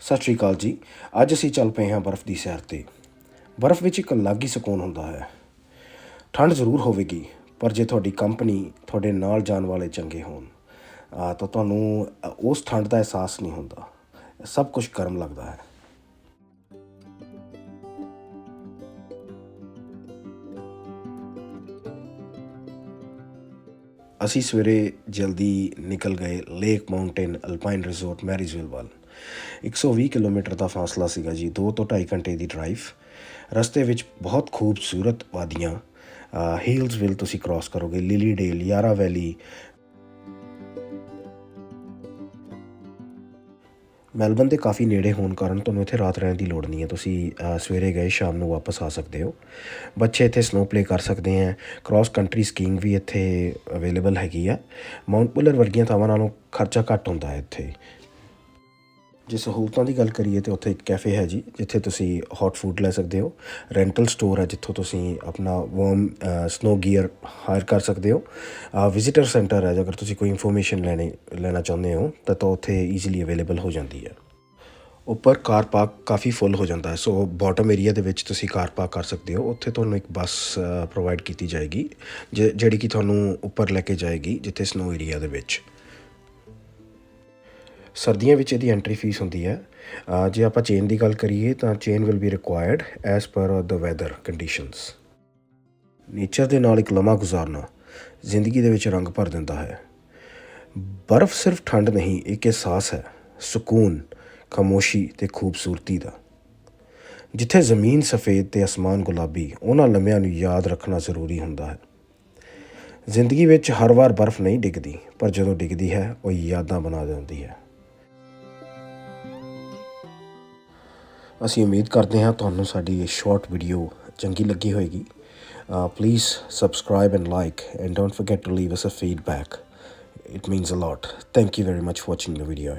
ਸਤਿ ਸ਼੍ਰੀ ਅਕਾਲ ਜੀ। ਅੱਜ ਅਸੀਂ ਚੱਲ ਪਏ ਹਾਂ ਬਰਫ਼ ਦੀ ਸੈਰ ਤੇ। ਬਰਫ਼ ਵਿੱਚ ਇੱਕ ਅਲੱਗ ਹੀ ਸਕੂਨ ਹੁੰਦਾ ਹੈ। ਠੰਡ ਜ਼ਰੂਰ ਹੋਵੇਗੀ, ਪਰ ਜੇ ਤੁਹਾਡੀ ਕੰਪਨੀ ਤੁਹਾਡੇ ਨਾਲ ਜਾਣ ਵਾਲੇ ਚੰਗੇ ਹੋਣ ਤਾਂ ਤੁਹਾਨੂੰ ਉਸ ਠੰਡ ਦਾ ਅਹਿਸਾਸ ਨਹੀਂ ਹੁੰਦਾ। ਸਭ ਕੁਝ ਗਰਮ ਲੱਗਦਾ ਹੈ। ਅਸੀਂ ਸਵੇਰੇ ਜਲਦੀ ਨਿਕਲ ਗਏ Lake Mountain Alpine Resort, Marysville ਵੱਲ। 120 ਕਿਲੋਮੀਟਰ ਦਾ ਫਾਸਲਾ ਸੀਗਾ ਜੀ 2 ਤੋਂ 2.5 ਘੰਟੇ ਦੀ ਡਰਾਈਵ ਰਸਤੇ ਵਿੱਚ ਬਹੁਤ ਖੂਬਸੂਰਤ ਵਾਦੀਆਂ। ਹੀਲਸਵਿਲ ਤੁਸੀਂ ਕ੍ਰਾਸ ਕਰੋਗੇ ਲਿਲੀ ਡੇਲ ਯਾਰਾ ਵੈਲੀ ਮੈਲਬਨ ਦੇ ਕਾਫੀ ਨੇੜੇ ਹੋਣ ਕਾਰਨ ਤੁਹਾਨੂੰ ਇੱਥੇ ਰਾਤ ਰਹਿਣ ਦੀ ਲੋੜ ਨਹੀਂ ਹੈ। ਤੁਸੀਂ ਸਵੇਰੇ ਗਏ, ਸ਼ਾਮ ਨੂੰ ਵਾਪਸ ਆ ਸਕਦੇ ਹੋ। ਬੱਚੇ ਇੱਥੇ ਸਨੋ ਪਲੇ ਕਰ ਸਕਦੇ ਆ ਕ੍ਰਾਸ ਕੰਟਰੀ ਸਕੀਇੰਗ ਵੀ ਇੱਥੇ ਅਵੇਲੇਬਲ ਹੈਗੀ ਆ। ਮਾਊਂਟ ਪੁਲਰ ਵਰਗੀਆਂ ਥਾਵਾਂ ਨਾਲੋਂ ਖਰਚਾ ਘੱਟ ਹੁੰਦਾ ਹੈ ਇੱਥੇ। ਜੇ ਸਹੂਲਤਾਂ ਦੀ ਗੱਲ ਕਰੀਏ ਤੇ ਉੱਥੇ ਇੱਕ ਕੈਫੇ ਹੈ ਜੀ, ਜਿੱਥੇ ਤੁਸੀਂ ਹੌਟ ਫੂਡ ਲੈ ਸਕਦੇ ਹੋ। ਰੈਂਟਲ ਸਟੋਰ ਹੈ ਜਿੱਥੋਂ ਤੁਸੀਂ ਆਪਣਾ ਵਾਰਮ ਸਨੋ ਗੀਅਰ ਹਾਇਰ ਕਰ ਸਕਦੇ ਹੋ। ਵਿਜ਼ਿਟਰ ਸੈਂਟਰ ਹੈ ਜੇਕਰ ਤੁਸੀਂ ਕੋਈ ਇਨਫੋਰਮੇਸ਼ਨ ਲੈਣੀ, ਲੈਣਾ ਚਾਹੁੰਦੇ ਹੋ, ਤਾਂ ਤਾਂ ਉੱਥੇ ਈਜ਼ੀਲੀ ਅਵੇਲੇਬਲ ਹੋ ਜਾਂਦੀ ਹੈ। ਉੱਪਰ ਕਾਰ ਪਾਰਕ ਕਾਫੀ ਫੁੱਲ ਹੋ ਜਾਂਦਾ ਹੈ। ਸੋ ਬਾਟਮ ਏਰੀਆ ਦੇ ਵਿੱਚ ਤੁਸੀਂ ਕਾਰ ਪਾਰਕ ਕਰ ਸਕਦੇ ਹੋ। ਉੱਥੇ ਤੁਹਾਨੂੰ ਇੱਕ ਬੱਸ ਪ੍ਰੋਵਾਈਡ ਕੀਤੀ ਜਾਏਗੀ, ਜਿ- ਜਿਹੜੀ ਕਿ ਤੁਹਾਨੂੰ ਉੱਪਰ ਲੈ ਕੇ ਜਾਏਗੀ, ਜਿੱਥੇ ਸਨੋ ਏਰੀਆ ਦੇ ਵਿੱਚ। ਸਰਦੀਆਂ ਵਿੱਚ ਇਹਦੀ ਐਂਟਰੀ ਫੀਸ ਹੁੰਦੀ ਹੈ। ਜੇ ਆਪਾਂ ਚੇਨ ਦੀ ਗੱਲ ਕਰੀਏ ਤਾਂ chain will be required as per the weather conditions nature ਦੇ ਨਾਲ ਇੱਕ ਲਮਾ ਗੁਜ਼ਾਰਨਾ ਜ਼ਿੰਦਗੀ ਦੇ ਵਿੱਚ ਰੰਗ ਭਰ ਦਿੰਦਾ ਹੈ। ਬਰਫ਼ ਸਿਰਫ ਠੰਡ ਨਹੀਂ, ਇੱਕ ਅਹਿਸਾਸ ਹੈ, ਸਕੂਨ, ਖਾਮੋਸ਼ੀ ਤੇ ਖੂਬਸੂਰਤੀ ਦਾ। ਜਿੱਥੇ ਜ਼ਮੀਨ ਸਫੇਦ ਤੇ ਅਸਮਾਨ ਗੁਲਾਬੀ, ਉਹਨਾਂ ਲਮਿਆਂ ਨੂੰ ਯਾਦ ਰੱਖਣਾ ਜ਼ਰੂਰੀ ਹੁੰਦਾ ਹੈ। ਜ਼ਿੰਦਗੀ ਵਿੱਚ ਹਰ ਵਾਰ ਬਰਫ਼ ਨਹੀਂ ਡਿੱਗਦੀ, ਪਰ ਜਦੋਂ ਡਿੱਗਦੀ ਹੈ, ਉਹ ਯਾਦਾਂ ਬਣਾ ਦਿੰਦੀ ਹੈ। ਅਸੀਂ ਉਮੀਦ ਕਰਦੇ ਹਾਂ ਤੁਹਾਨੂੰ ਸਾਡੀ ਇਹ ਸ਼ਾਰਟ ਵੀਡੀਓ ਚੰਗੀ ਲੱਗੀ ਹੋਏਗੀ। Please subscribe and like and don't forget to leave us a feedback it means a lot thank you very much for watching the video